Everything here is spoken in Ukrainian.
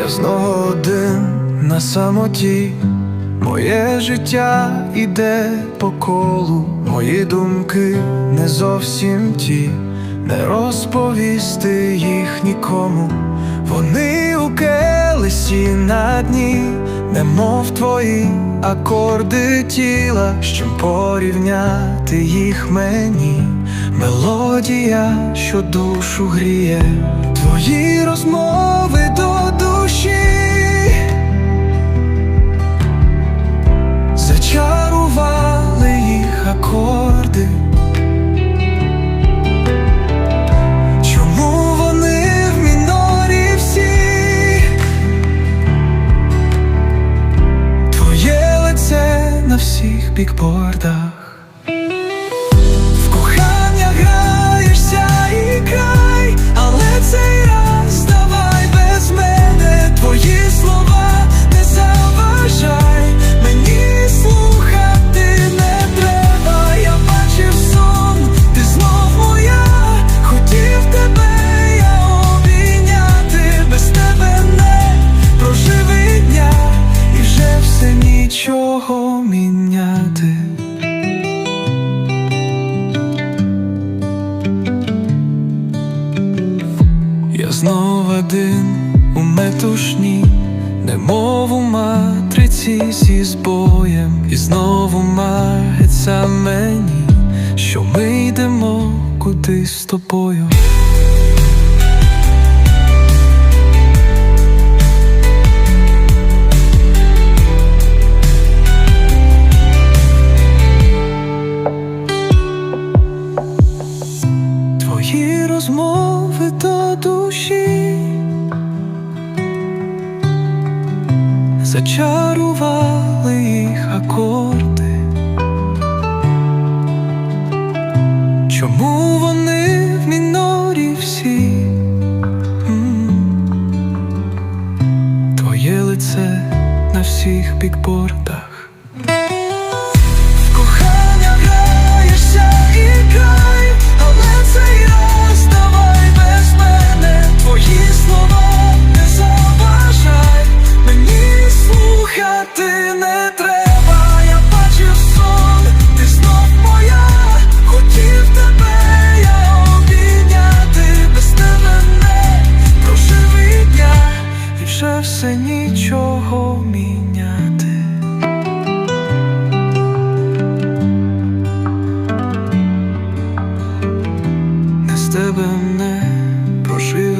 Я знову один на самоті, моє життя іде по колу, мої думки не зовсім ті, не розповісти їх нікому. Вони у келесі на дні, немов твої акорди тіла, щоб порівняти їх мені, мелодія, що душу гріє, твої розмови всіх бікбордах. Я знов один у метушні, немов у матриці зі збоєм, і знову мається мені, що ми йдемо кудись з тобою. Твої розмови зачарували їх акорди. Чому вони в мінорі всі? Твоє лице на всіх бікбордах. жив.